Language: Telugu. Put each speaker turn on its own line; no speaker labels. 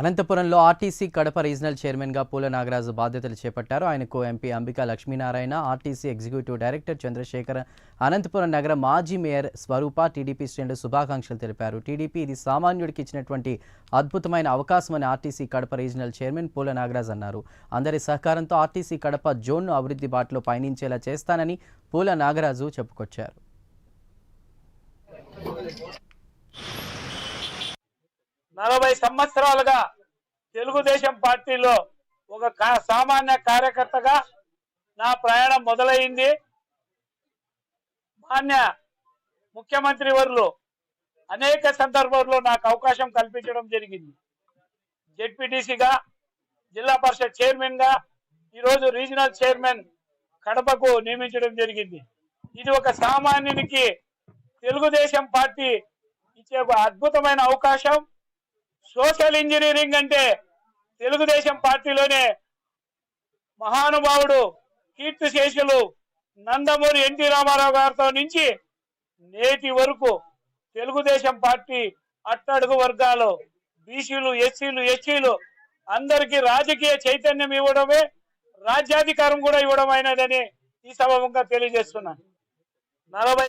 అనంతపురంలో ఆర్టీసీ కడప రీజనల్ చైర్మన్గా పూల నాగరాజు బాధ్యతలు చేపట్టారు. ఆయనకు MP Ambika Lakshminarayana RTC executive director Chandrasekhar Anantapur నగర మాజీ మేయర్ స్వరూప టీడీపీ శ్రేణులు శుభాకాంక్షలు తెలిపారు. టీడీపీ ఇది సామాన్యుడికి ఇచ్చినటువంటి అద్భుతమైన అవకాశమని RTC Kadapa regional chairman Poola Nagaraj అన్నారు. అందరి సహకారంతో ఆర్టీసీ కడప జోన్ను అభివృద్ధి బాటలో పయనించేలా చేస్తానని పూల నాగరాజు చెప్పుకొచ్చారు.
నలభై సంవత్సరాలుగా తెలుగుదేశం పార్టీలో ఒక కా- సామాన్య కార్యకర్తగా నా ప్రయాణం మొదలైంది. మాన్య ముఖ్యమంత్రి వర్లు అనేక సందర్భాల్లో నాకు అవకాశం కల్పించడం జరిగింది. జెడ్పీటీసీగా జిల్లా పరిషత్ చైర్మన్గా ఈరోజు రీజనల్ చైర్మన్ కడపకు నియమించడం జరిగింది. ఇది ఒక సామాన్యునికి తెలుగుదేశం పార్టీ ఇచ్చే ఒక అద్భుతమైన అవకాశం. సోషల్ ఇంజనీరింగ్ అంటే తెలుగుదేశం పార్టీలోనే మహానుభావుడు కీర్తిశేషులు నందమూరి ఎన్టీ రామారావు గారితో నుంచి నేటి వరకు తెలుగుదేశం పార్టీ అట్టడుగు వర్గాలు బీసీలు ఎస్సీలు ఎస్సీలు అందరికీ రాజకీయ చైతన్యం ఇవ్వడమే రాజ్యాధికారం కూడా ఇవ్వడం అయినదని ఈ సభముగా తెలియజేస్తున్నాను. నలభై